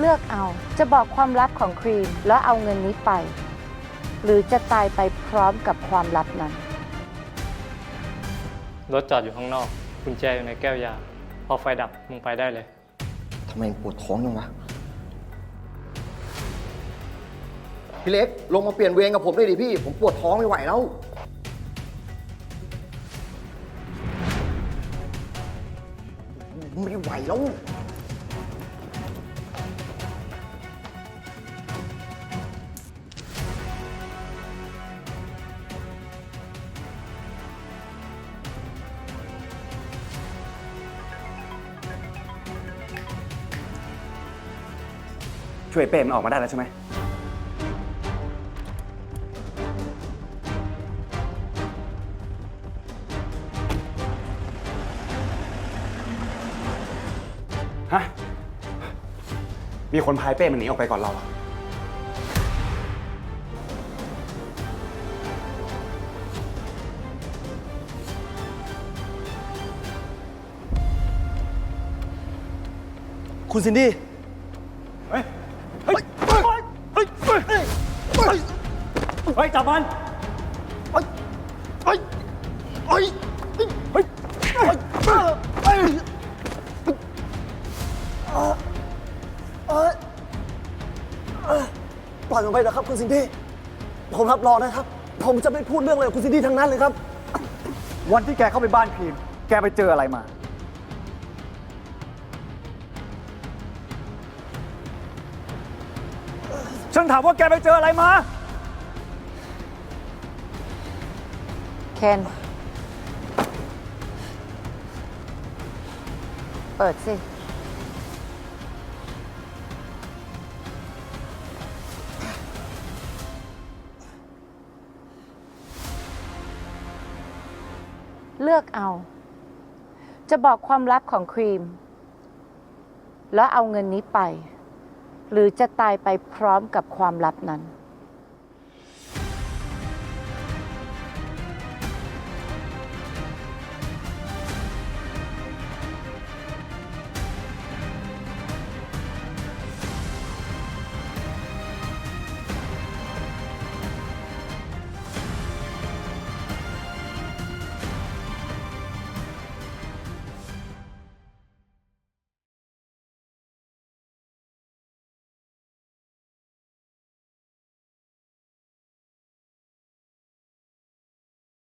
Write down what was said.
เลือกเอาจะบอกความลับของครีมแล้วเอาเงินนี้ไป หรือจะตายไปพร้อมกับความลับนั้น รถจอดอยู่ข้างนอกกุญแจอยู่ในแก้วยา พอไฟดับมึงไปได้เลย ทำไมปวดท้องจังวะ พี่เล็ก ลงมาเปลี่ยนเวรกับผมด้วยดิพี่ ผมปวดท้องไม่ไหวแล้ว ไม่ไหวแล้ว ช่วยเป้มันออกมาได้แล้วใช่ไหม ฮะ มีคนพายเป้มันหนีออกไปก่อนเราอะคุณซินดี้ เฮ้ยเฮ้ยเฮ้ยเฮ้ ยเฮ้ยเฮ้ยเฮ้ยจับมันเฮ้ยเฮ้ยเฮ้ยเฮ้ยเฮ้ยเฮ้ยปล่อยผมไปนะครับคุณซินดี้ ผมรับรองนะครับ ผมจะไม่พูดเรื่องอะไรกับคุณซินดี้ทั้งนั้นเลยครับ วันที่แกเข้าไปบ้านครีมแกไปเจออะไรมา ฉันถามว่าแกไปเจออะไรมา เคน เปิดสิ เลือกเอา จะบอกความลับของครีม แล้วเอาเงินนี้ไป หรือจะตายไปพร้อมกับความลับนั้น